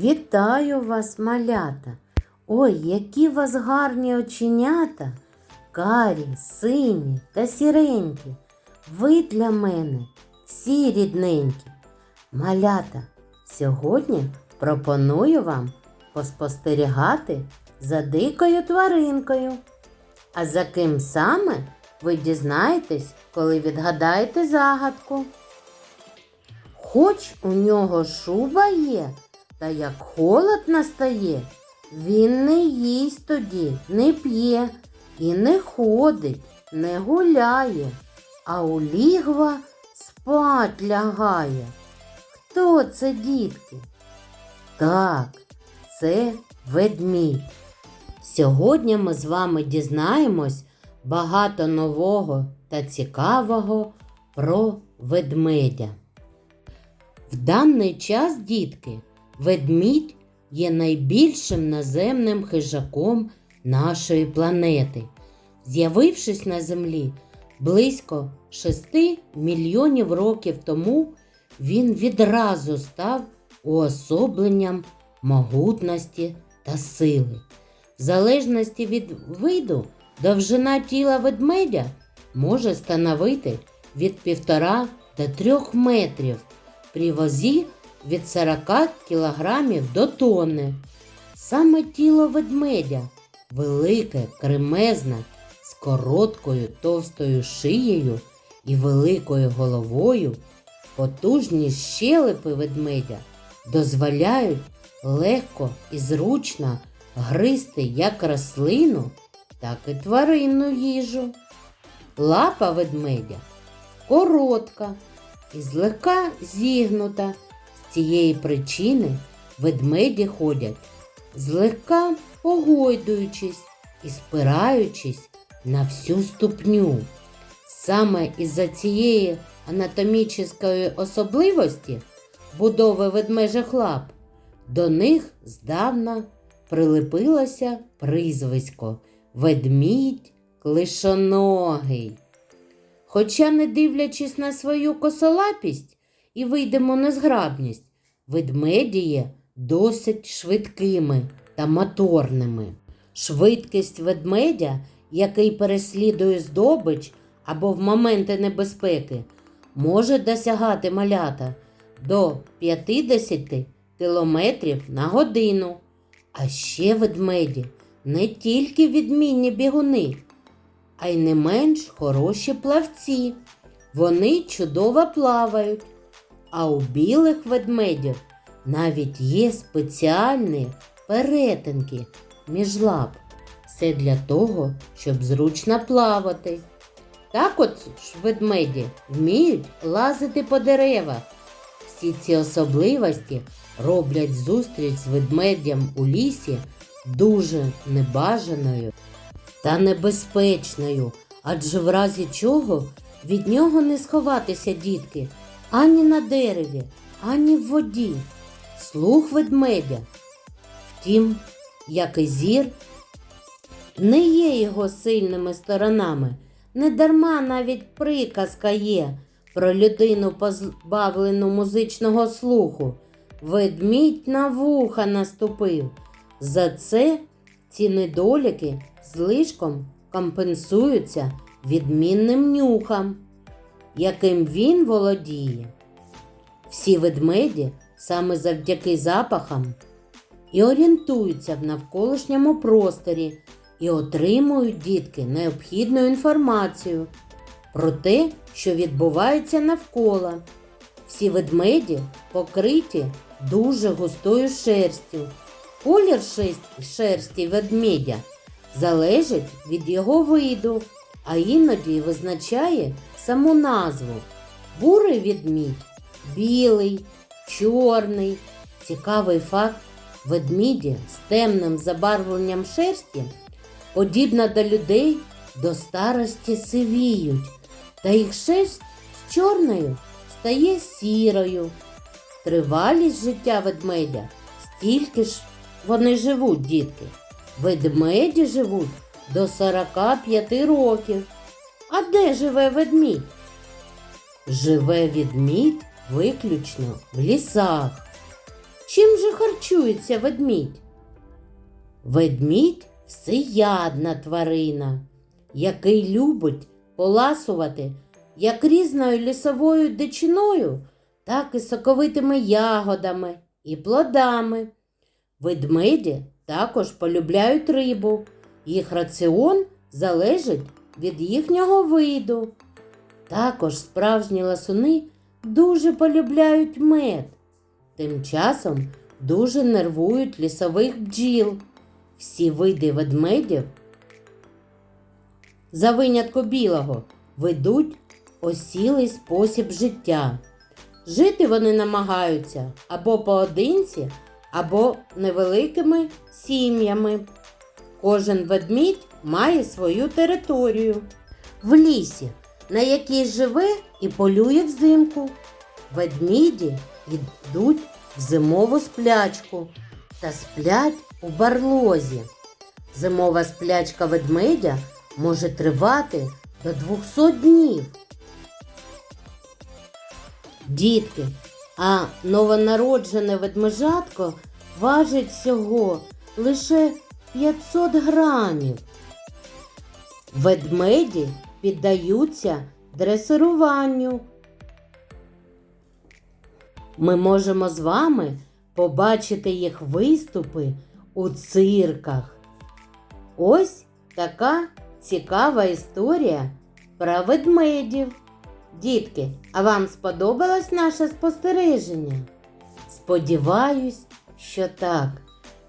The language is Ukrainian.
Вітаю вас, малята! Ой, які вас гарні оченята, карі, сині та сіренькі. Ви для мене всі рідненькі. Малята, сьогодні пропоную вам поспостерігати за дикою тваринкою. А за ким саме ви дізнаєтесь, коли відгадаєте загадку. Хоч у нього шуба є, та як холод настає, він не їсть тоді, не п'є і не ходить, не гуляє, а у лігва спать лягає. Хто це, дітки? Так, це ведмідь. Сьогодні ми з вами дізнаємось багато нового та цікавого про ведмедя. В даний час, дітки, ведмідь є найбільшим наземним хижаком нашої планети. З'явившись на землі близько 6 мільйонів років тому, він відразу став уособленням могутності та сили. В залежності від виду, довжина тіла ведмедя може становити від 1,5 до 3 метрів при вазі від 40 кг до тонни. Саме тіло ведмедя велике, кремезне, з короткою товстою шиєю і великою головою, потужні щелепи ведмедя дозволяють легко і зручно гризти як рослину, так і тваринну їжу. Лапа ведмедя коротка і злегка зігнута. Цієї причини ведмеді ходять злегка погойдуючись і спираючись на всю ступню. Саме із-за цієї анатомічної особливості будови ведмежих лап до них здавна прилепилося прізвисько ведмідь клишоногий. Хоча, не дивлячись на свою косолапість і вийдемо незграбність, ведмеді є досить швидкими та моторними. Швидкість ведмедя, який переслідує здобич або в моменти небезпеки, може досягати малята до 50 км на годину. А ще ведмеді не тільки відмінні бігуни, а й не менш хороші плавці. Вони чудово плавають. А у білих ведмедів навіть є спеціальні перетинки між лап. Все для того, щоб зручно плавати. Так от ж ведмеді вміють лазити по деревах. Всі ці особливості роблять зустріч з ведмедям у лісі дуже небажаною та небезпечною, адже в разі чого від нього не сховатися, дітки, ані на дереві, ані в воді. Слух ведмедя. Втім, як і зір, не є його сильними сторонами. Недарма навіть приказка є про людину, позбавлену музичного слуху. Ведмідь на вуха наступив. За це ці недоліки злишком компенсуються відмінним нюхом, яким він володіє. Всі ведмеді саме завдяки запахам і орієнтуються в навколишньому просторі і отримують дітки необхідну інформацію про те, що відбувається навколо. Всі ведмеді покриті дуже густою шерстю. Колір шерсті ведмедя залежить від його виду, а іноді визначає саму назву. Бурий ведмідь білий, чорний. Цікавий факт ведміді з темним забарвленням шерсті, подібно до людей, до старості сивіють, та їх шерсть з чорною стає сірою. Тривалість життя ведмедя стільки ж вони живуть, дітки. Ведмеді живуть до 45 років. А де живе ведмідь? Живе ведмідь виключно в лісах. Чим же харчується ведмідь? Ведмідь всеядна тварина, який любить поласувати як різною лісовою дичиною, так і соковитими ягодами і плодами. Ведмеді також полюбляють рибу. Їх раціон залежить від їхнього виду. Також справжні ласуни дуже полюбляють мед. Тим часом дуже нервують лісових бджіл. Всі види ведмедів, за винятку білого, ведуть осілий спосіб життя. Жити вони намагаються або поодинці, або невеликими сім'ями. Кожен ведмідь має свою територію. В лісі, на якій живе і полює взимку. Ведміді йдуть в зимову сплячку та сплять у барлозі. Зимова сплячка ведмедя може тривати до 200 днів. Дітки, а новонароджене ведмежатко важить всього лише 500 грамів. Ведмеді піддаються дресируванню. Ми можемо з вами побачити їх виступи у цирках. Ось така цікава історія про ведмедів. Дітки, а вам сподобалось наше спостереження? Сподіваюсь, що так.